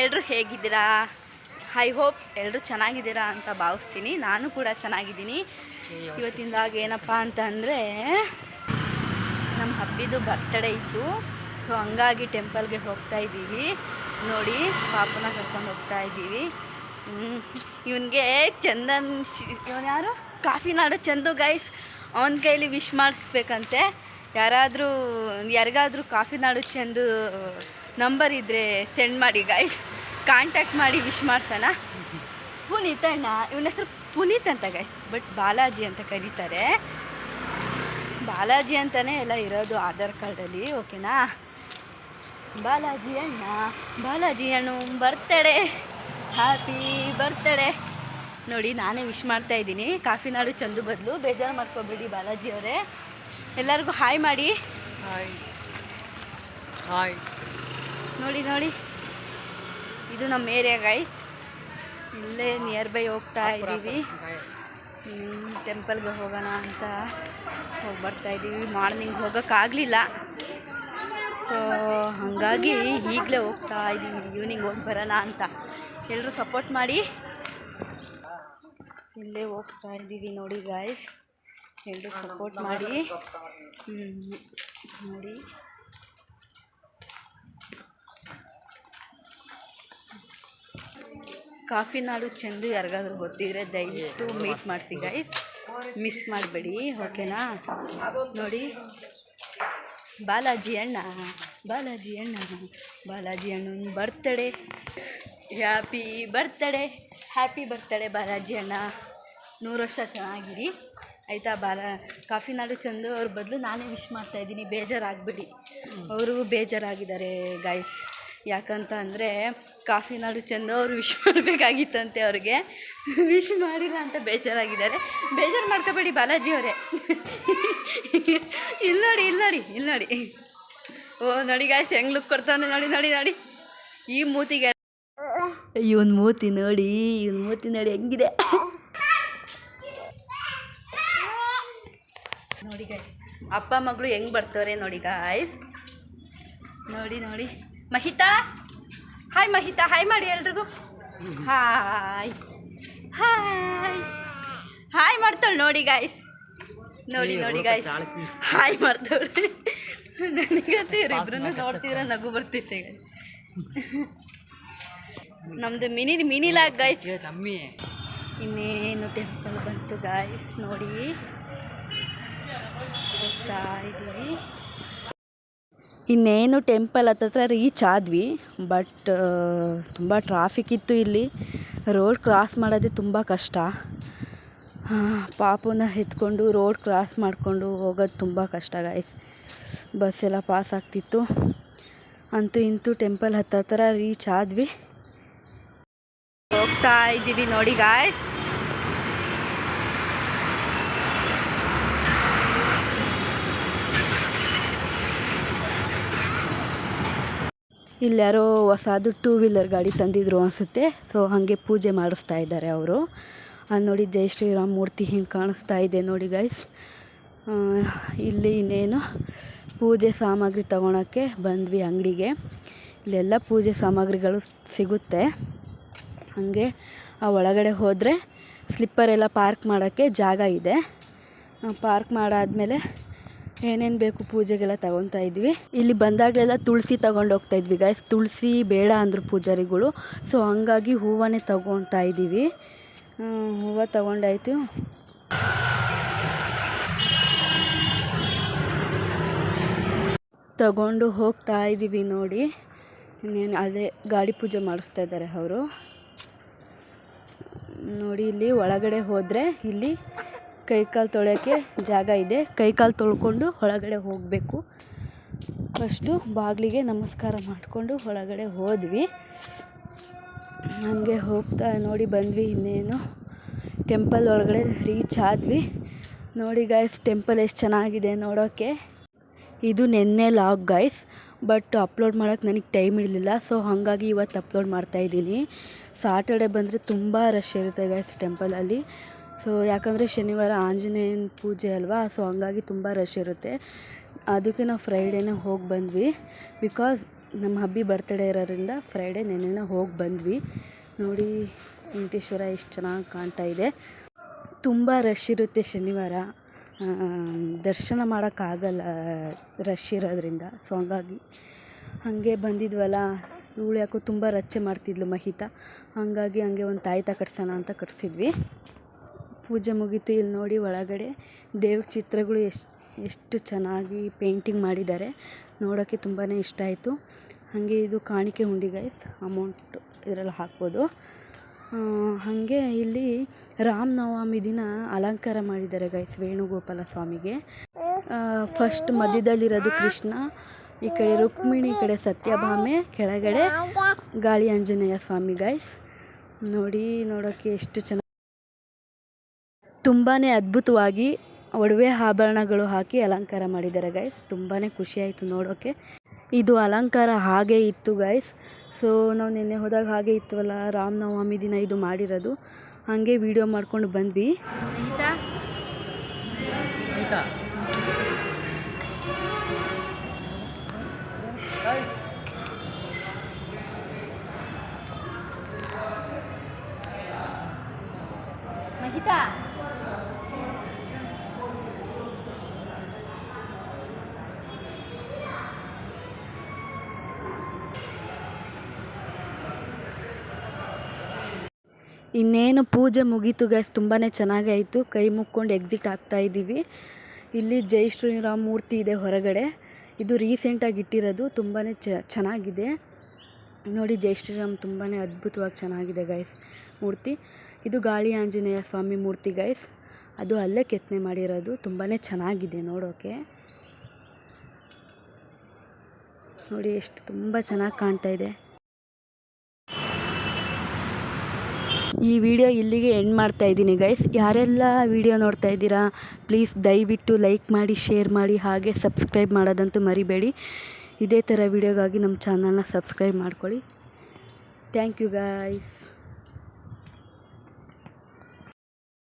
ಎಲ್ಲರೂ ಹೇಗಿದ್ದೀರಾ? I hope ಎಲ್ಲರೂ ಚೆನ್ನಾಗಿದ್ದೀರಾ ಅಂತ ಭಾವಿಸ್ತೀನಿ. ನಾನು ಕೂಡ ಚೆನ್ನಾಗಿದ್ದೀನಿ. ಇವತ್ತಿಂದಾಗ ಏನಪ್ಪ ಅಂತ ಅಂದರೆ ನಮ್ಮ ಹಬ್ಬಿದು ಬರ್ತಡೇ ಇತ್ತು. ಸೊ ಹಂಗಾಗಿ ಟೆಂಪಲ್ಗೆ ಹೋಗ್ತಾ ಇದ್ದೀವಿ. ನೋಡಿ, ಪಾಪನ ಕರ್ಕೊಂಡು ಹೋಗ್ತಾ ಇದ್ದೀವಿ. ಇವನಿಗೆ ಚಂದನ್ ಇವನು ಯಾರು? ಕಾಫಿ ನಾಡು ಚಂದು ಗೈಸ್ ಅವನ ಕೈಲಿ ವಿಶ್ ಮಾಡಿಸ್ಬೇಕಂತೆ. ಯಾರಾದರೂ, ಯಾರಿಗಾದರೂ ಕಾಫಿ ನಾಡು ಚಂದು ನಂಬರ್ ಇದ್ದರೆ ಸೆಂಡ್ ಮಾಡಿ ಗೈಸ್ ಕಾಂಟ್ಯಾಕ್ಟ್ ಮಾಡಿ ವಿಶ್ ಮಾಡ್ಸೋಣ. ಪುನೀತ್ ಅಣ್ಣ, ಇವನ ಹೆಸರು ಪುನೀತ್ ಅಂತ ಗೈಸ್ ಬಟ್ ಬಾಲಾಜಿ ಅಂತ ಕರೀತಾರೆ. ಬಾಲಾಜಿ ಅಂತಲೇ ಎಲ್ಲ ಇರೋದು ಆಧಾರ್ ಕಾರ್ಡಲ್ಲಿ ಓಕೆನಾ ಬಾಲಾಜಿ ಅಣ್ಣ ಬಾಲಾಜಿ ಅಣ್ಣ ಬರ್ತಡೆ ಹ್ಯಾಪಿ ಬರ್ತಡೆ ನೋಡಿ, ನಾನೇ ವಿಶ್ ಮಾಡ್ತಾ ಇದ್ದೀನಿ. ಕಾಫಿ ನಾಡು ಚಂದು ಬದಲು. ಬೇಜಾರು ಮಾಡ್ಕೊಬೇಡಿ ಬಾಲಾಜಿ ಅವರೇ. ಎಲ್ಲರಿಗೂ ಹಾಯ್ ಮಾಡಿ. ಹಾಯ್ ಹಾಯ್ ನೋಡಿ ನೋಡಿ. ಇದು ನಮ್ಮ ಏರಿಯಾ ಗೈಸ್ ಇಲ್ಲೇ ನಿಯರ್ ಬೈ ಹೋಗ್ತಾ ಇದ್ದೀವಿ. ಟೆಂಪಲ್ಗೆ ಹೋಗೋಣ ಅಂತ ಹೋಗಿ ಬರ್ತಾ ಇದ್ದೀವಿ. ಮಾರ್ನಿಂಗ್ ಹೋಗೋಕ್ಕಾಗಲಿಲ್ಲ ಸೊ ಹಾಗಾಗಿ ಈಗಲೇ ಹೋಗ್ತಾ ಇದ್ದೀವಿ. ಈವ್ನಿಂಗ್ ಹೋಗಿ ಬರೋಣ ಅಂತ. ಎಲ್ಲರೂ ಸಪೋರ್ಟ್ ಮಾಡಿ. ಇಲ್ಲೇ ಹೋಗ್ತಾ ಇದ್ದೀವಿ ನೋಡಿ ಗಾಯ್ಸ್ ಎಲ್ಲರೂ ಸಪೋರ್ಟ್ ಮಾಡಿ. ನೋಡಿ. ಕಾಫಿ ನಾಡು ಚೆಂದು ಯಾರಿಗಾದ್ರೂ ಗೊತ್ತಿದ್ರೆ ದಯವಿಟ್ಟು ಮೀಟ್ ಮಾಡ್ತೀವಿ ಗೈಸ್ ಮಿಸ್ ಮಾಡಬೇಡಿ, ಓಕೆನಾ? ನೋಡಿ. ಬಾಲಾಜಿ ಅಣ್ಣ ಬಾಲಾಜಿ ಅಣ್ಣ, ಬಾಲಾಜಿ ಅಣ್ಣನ birthday happy birthday happy birthday Balaji ಅಣ್ಣ. ನೂರು ವರ್ಷ ಚೆನ್ನಾಗಿರಿ. ಆಯಿತಾ, ಬಾಲ, ಕಾಫಿ ನಾಡು ಚಂದು ಅವ್ರ ಬದಲು ನಾನೇ ವಿಶ್ ಮಾಡ್ತಾಯಿದ್ದೀನಿ ಬೇಜಾರಾಗಬೇಡಿ. ಅವರು ಬೇಜಾರಾಗಿದ್ದಾರೆ ಗಾಯ್ಸ್ ಯಾಕಂತ ಅಂದರೆ ಕಾಫಿ ನಾಡು ಚೆಂದ ಅವರು ವಿಶ್ ಮಾಡಬೇಕಾಗಿತ್ತಂತೆ ಅವ್ರಿಗೆ. ವಿಶ್ ಮಾಡಿಲ್ಲ ಅಂತ ಬೇಜಾರಾಗಿದ್ದಾರೆ. ಬೇಜಾರು ಮಾಡ್ಕೋಬೇಡಿ ಬಾಲಾಜಿ ಅವರೇ. ಇಲ್ಲ ನೋಡಿ ಇಲ್ಲ ನೋಡಿ ಇಲ್ಲ ನೋಡಿ. ಓ, ನೋಡಿ ಗಾಯ್ಸ್ ಹೆಂಗ್ ಲುಕ್ ಕೊಡ್ತಾನೆ ನೋಡಿ ನೋಡಿ ನೋಡಿ. ಈ ಮೂತಿಗೆ ಇವನ್ ಮೂತಿ ನೋಡಿ ಇವನ್ ಮೂತಿ ನೋಡಿ ಹೆಂಗಿದೆ. ನೋಡಿ ಗಾಯ್ಸ್ ಅಪ್ಪ ಮಗಳು ಹೆಂಗ್ ಬರ್ತವ್ರೆ ನೋಡಿ ಗಾಯ್ಸ್ ನೋಡಿ ನೋಡಿ. ಮಹಿತಾ? ಹಾಯ್ ಮಹಿತಾ. ಹಾಯ್ ಮಾಡಿ ಎಲ್ರಿಗೂ. ಹಾಯ್ ಹಾಯ್ ಹಾಯ್ ಮಾಡ್ತಾಳೆ ನೋಡಿ ಗಾಯ್ಸ್ ನೋಡಿ ನೋಡಿ ಗಾಯ್ಸ್ ಹಾಯ್ ಮಾಡ್ತಾಳೆ ನನಗಂತೂ ಇವರಿಬ್ರು ನೋಡ್ತಿದ್ರೆ ನಗು ಬರ್ತಿತ್ತೆ ನಮ್ಮದು ನಮ್ದು ಮಿನಿ ಮಿನಿ ಲಾಗ್ ಗಾಯ್ಸ್ ಇನ್ನೇನು ಟೆಂಪಲ್ ಬಂತು ಗಾಯ್ಸ್ ನೋಡಿ. ಹೋಗ್ತಾ ಇದ್ದೀವಿ ಇನ್ನೇನು ಟೆಂಪಲ್ ಹತ್ತತ್ರ ರೀಚ್ ಆದ್ವಿ ಬಟ್ ತುಂಬ ಟ್ರಾಫಿಕ್ ಇತ್ತು ಇಲ್ಲಿ. ರೋಡ್ ಕ್ರಾಸ್ ಮಾಡೋದೇ ತುಂಬ ಕಷ್ಟ. ಪಾಪುನ ಎತ್ಕೊಂಡು ರೋಡ್ ಕ್ರಾಸ್ ಮಾಡಿಕೊಂಡು ಹೋಗೋದು ತುಂಬ ಕಷ್ಟ ಗಾಯ್ಸ್ ಬಸ್ ಎಲ್ಲ ಪಾಸ್ ಆಗ್ತಿತ್ತು. ಅಂತೂ ಇಂತೂ ಟೆಂಪಲ್ ಹತ್ತತ್ರ ರೀಚ್ ಆದ್ವಿ. ಹೋಗ್ತಾ ಇದ್ದೀವಿ ನೋಡಿ ಗಾಯ್ಸ್ ಇಲ್ಯಾರೋ ಹೊಸದು ಟೂ ವೀಲರ್ ಗಾಡಿ ತಂದಿದ್ರು ಅನಿಸುತ್ತೆ. ಸೊ ಹಾಗೆ ಪೂಜೆ ಮಾಡಿಸ್ತಾ ಇದ್ದಾರೆ ಅವರು. ಅಲ್ಲಿ ನೋಡಿ ಜೈ ಶ್ರೀರಾಮ್ ಮೂರ್ತಿ ಹಿಂಗೆ ಕಾಣಿಸ್ತಾ ಇದೆ ನೋಡಿ ಗೈಸ್ ಇಲ್ಲಿ ಇನ್ನೇನು ಪೂಜೆ ಸಾಮಗ್ರಿ ತಗೊಳಕ್ಕೆ ಬಂದ್ವಿ ಅಂಗಡಿಗೆ. ಇಲ್ಲೆಲ್ಲ ಪೂಜೆ ಸಾಮಗ್ರಿಗಳು ಸಿಗುತ್ತೆ. ಹಾಗೆ ಆ, ಒಳಗಡೆ ಹೋದರೆ ಸ್ಲಿಪ್ಪರ್ ಎಲ್ಲ ಪಾರ್ಕ್ ಮಾಡೋಕ್ಕೆ ಜಾಗ ಇದೆ. ಪಾರ್ಕ್ ಮಾಡಾದ್ಮೇಲೆ ಏನೇನು ಬೇಕು ಪೂಜೆಗೆಲ್ಲ ತಗೊತಾ ಇದ್ವಿ. ಇಲ್ಲಿ ಬಂದಾಗಲೆಲ್ಲ ತುಳಸಿ ತಗೊಂಡು ಹೋಗ್ತಾ ಇದ್ವಿ ಗಾಯ್ಸ್ ತುಳಸಿ ಬೇಡ ಅಂದರು ಪೂಜಾರಿಗಳು. ಸೊ ಹಂಗಾಗಿ ಹೂವನ್ನೇ ತಗೊತಾ ಇದ್ದೀವಿ. ಹೂವು ತಗೊಂಡಾಯ್ತು. ತಗೊಂಡು ಹೋಗ್ತಾ ಇದ್ದೀವಿ ನೋಡಿ. ಇನ್ನೇನು, ಅದೇ ಗಾಡಿ ಪೂಜೆ ಮಾಡಿಸ್ತಾ ಇದ್ದಾರೆ ಅವರು. ನೋಡಿ, ಇಲ್ಲಿ ಒಳಗಡೆ ಹೋದರೆ ಇಲ್ಲಿ ಕೈಕಾಲು ತೊಳೆಯೋಕ್ಕೆ ಜಾಗ ಇದೆ. ಕೈಕಾಲು ತೊಳ್ಕೊಂಡು ಒಳಗಡೆ ಹೋಗಬೇಕು. ಫಸ್ಟು ಬಾಗಿಲಿಗೆ ನಮಸ್ಕಾರ ಮಾಡಿಕೊಂಡು ಒಳಗಡೆ ಹೋದ್ವಿ. ಹಾಗೆ ಹೋಗ್ತಾ ನೋಡಿ ಬಂದ್ವಿ, ಇನ್ನೇನು ಟೆಂಪಲ್ ಒಳಗಡೆ ರೀಚ್ ಆದ್ವಿ. ನೋಡಿ ಗಾಯ್ಸ್ ಟೆಂಪಲ್ ಎಷ್ಟು ಚೆನ್ನಾಗಿದೆ ನೋಡೋಕ್ಕೆ ಇದು ನಿನ್ನೆ ಲಾಗ್ ಗಾಯ್ಸ್ ಬಟ್ ಅಪ್ಲೋಡ್ ಮಾಡೋಕ್ಕೆ ನನಗೆ ಟೈಮ್ ಇರಲಿಲ್ಲ ಸೊ ಹಾಗಾಗಿ ಇವತ್ತು ಅಪ್ಲೋಡ್ ಮಾಡ್ತಾಯಿದ್ದೀನಿ ಸಾಟರ್ಡೆ ಬಂದರೆ ತುಂಬ ರಶ್ ಇರುತ್ತೆ ಗೈಸ್ ಟೆಂಪಲಲ್ಲಿ ಸೊ ಯಾಕಂದರೆ ಶನಿವಾರ ಆಂಜನೇಯನ ಪೂಜೆ ಅಲ್ವಾ, ಸೊ ಹಂಗಾಗಿ ತುಂಬ ರಶ್ ಇರುತ್ತೆ. ಅದಕ್ಕೆ ನಾವು ಫ್ರೈಡೇನೇ ಹೋಗಿ ಬಂದ್ವಿ. ಬಿಕಾಸ್ ನಮ್ಮ ಹಬ್ಬಿ ಬರ್ತಡೇ ಇರೋದ್ರಿಂದ ಫ್ರೈಡೇ ನೆನ್ನೆನ ಹೋಗಿ ಬಂದ್ವಿ. ನೋಡಿ, ವೆಂಕಟೇಶ್ವರ ಎಷ್ಟು ಚೆನ್ನಾಗಿ ಕಾಣ್ತಾ ಇದೆ. ತುಂಬ ರಶ್ ಇರುತ್ತೆ ಶನಿವಾರ. ದರ್ಶನ ಮಾಡೋಕ್ಕಾಗಲ್ಲ ರಶ್ ಇರೋದ್ರಿಂದ. ಸೊ ಹಂಗಾಗಿ ಹಾಗೆ ಬಂದಿದ್ವಲ್ಲ. ಇವಳು ಯಾಕೋ ತುಂಬ ರಚ್ಚೆ ಮಾಡ್ತಿದ್ಲು ಮಹಿತಾ. ಹಾಗಾಗಿ ಹಂಗೆ ಒಂದು ತಾಯ್ತ ಕಟ್ಸೋಣ ಅಂತ ಕಟ್ಸಿದ್ವಿ. ಪೂಜೆ ಮುಗೀತು, ಇಲ್ಲಿ ನೋಡಿ ಒಳಗಡೆ ದೇವ್ರ ಚಿತ್ರಗಳು ಎಷ್ಟು ಎಷ್ಟು ಚೆನ್ನಾಗಿ ಪೇಂಟಿಂಗ್ ಮಾಡಿದ್ದಾರೆ. ನೋಡೋಕ್ಕೆ ತುಂಬಾ ಇಷ್ಟ ಆಯಿತು. ಹಾಗೆ ಇದು ಕಾಣಿಕೆ ಹುಂಡಿ ಗೈಸ್ ಅಮೌಂಟ್ ಇದರಲ್ಲಿ ಹಾಕ್ಬೋದು. ಹಾಗೆ ಇಲ್ಲಿ ರಾಮನವಮಿ ದಿನ ಅಲಂಕಾರ ಮಾಡಿದ್ದಾರೆ ಗೈಸ್ ವೇಣುಗೋಪಾಲ ಸ್ವಾಮಿಗೆ. ಫಸ್ಟ್ ಮಧ್ಯದಲ್ಲಿರೋದು ಕೃಷ್ಣ, ಈ ಕಡೆ ರುಕ್ಮಿಣಿ, ಈ ಕಡೆ ಸತ್ಯಭಾಮೆ, ಕೆಳಗಡೆ ಗಾಳಿ ಆಂಜನೇಯ ಸ್ವಾಮಿ ಗೈಸ್ ನೋಡಿ ನೋಡೋಕ್ಕೆ ಎಷ್ಟು ಚೆನ್ನಾಗಿ ತುಂಬಾ ಅದ್ಭುತವಾಗಿ ಒಡವೆ ಆಭರಣಗಳು ಹಾಕಿ ಅಲಂಕಾರ ಮಾಡಿದ್ದಾರೆ ಗೈಸ್ ತುಂಬಾ ಖುಷಿ ಆಯಿತು ನೋಡೋಕ್ಕೆ ಇದು ಅಲಂಕಾರ ಹಾಗೆ ಇತ್ತು ಗೈಸ್ ಸೊ ನಾವು ನಿನ್ನೆ ಹೋದಾಗ ಹಾಗೆ ಇತ್ತವಲ್ಲ ರಾಮನವಮಿ ದಿನ ಇದು ಮಾಡಿರೋದು. ಹಾಗೆ ವಿಡಿಯೋ ಮಾಡ್ಕೊಂಡು ಬಂದ್ವಿ. ಆಯ್ತಾ ಇನ್ನೇನು ಪೂಜೆ ಮುಗೀತು ಗೈಸ್ ತುಂಬಾ ಚೆನ್ನಾಗಾಯಿತು ಕೈ ಮುಕ್ಕೊಂಡು ಎಕ್ಸಿಟ್ ಆಗ್ತಾ ಇದ್ದೀವಿ. ಇಲ್ಲಿ ಜೈ ಶ್ರೀರಾಮ್ ಮೂರ್ತಿ ಇದೆ ಹೊರಗಡೆ. ಇದು ರೀಸೆಂಟಾಗಿ ಇಟ್ಟಿರೋದು ತುಂಬಾ ಚೆನ್ನಾಗಿದೆ. ನೋಡಿ, ಜೈ ಶ್ರೀರಾಮ್ ತುಂಬಾ ಅದ್ಭುತವಾಗಿ ಚೆನ್ನಾಗಿದೆ ಗೈಸ್ ಮೂರ್ತಿ. ಇದು ಗಾಳಿ ಆಂಜನೇಯ ಸ್ವಾಮಿ ಮೂರ್ತಿ ಗೈಸ್ ಅದು ಅಲ್ಲೇ ಕೆತ್ತನೆ ಮಾಡಿರೋದು ತುಂಬಾ ಚೆನ್ನಾಗಿದೆ ನೋಡೋಕ್ಕೆ ನೋಡಿ, ಎಷ್ಟು ತುಂಬ ಚೆನ್ನಾಗಿ ಕಾಣ್ತಾ ಇದೆ. ಈ ವಿಡಿಯೋ ಇಲ್ಲಿಗೆ ಎಂಡ್ ಮಾಡ್ತಾ ಇದ್ದೀನಿ ಗೈಸ್ ಯಾರೆಲ್ಲ ವಿಡಿಯೋ ನೋಡ್ತಾ ಇದ್ದೀರಾ ಪ್ಲೀಸ್ ದಯವಿಟ್ಟು ಲೈಕ್ ಮಾಡಿ ಶೇರ್ ಮಾಡಿ, ಹಾಗೆ ಸಬ್ಸ್ಕ್ರೈಬ್ ಮಾಡೋದಂತೂ ಮರಿಬೇಡಿ. ಇದೇ ಥರ ವಿಡಿಯೋಗಾಗಿ ನಮ್ಮ ಚಾನಲ್ನ ಸಬ್ಸ್ಕ್ರೈಬ್ ಮಾಡ್ಕೊಳ್ಳಿ. Thank you guys